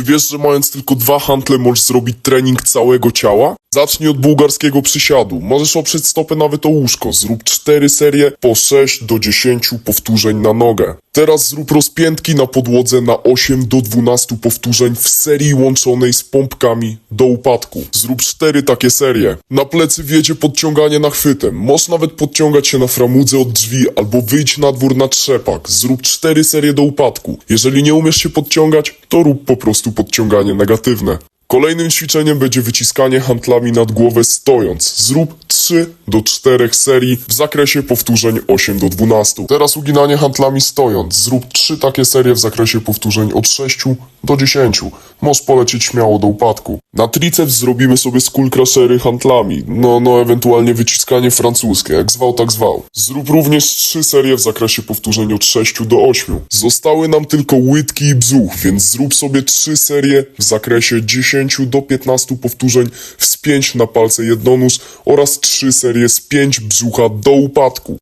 Czy wiesz, że mając tylko dwa hantle możesz zrobić trening całego ciała? Zacznij od bułgarskiego przysiadu. Możesz oprzeć stopę nawet o łóżko. Zrób cztery serie po 6 do 10 powtórzeń na nogę. Teraz zrób rozpiętki na podłodze na 8 do 12 powtórzeń w serii łączonej z pompkami do upadku. Zrób cztery takie serie. Na plecy wjedzie podciąganie nachwytem. Możesz nawet podciągać się na framudze od drzwi albo wyjść na dwór na trzepak. Zrób cztery serie do upadku. Jeżeli nie umiesz się podciągać, to rób po prostu podciąganie negatywne. Kolejnym ćwiczeniem będzie wyciskanie hantlami nad głowę stojąc. Zrób 3 do 4 serii w zakresie powtórzeń 8 do 12. Teraz uginanie hantlami stojąc. Zrób 3 takie serie w zakresie powtórzeń od 6 do 10. Możesz polecieć śmiało do upadku. Na triceps zrobimy sobie skull crushery hantlami. No, no, ewentualnie wyciskanie francuskie, jak zwał, tak zwał. Zrób również 3 serie w zakresie powtórzeń od 6 do 8. Zostały nam tylko łydki i brzuch, więc zrób sobie 3 serie w zakresie 10 do 15 powtórzeń wspięć na palce jednonóż oraz 3 serie spięć brzucha do upadku.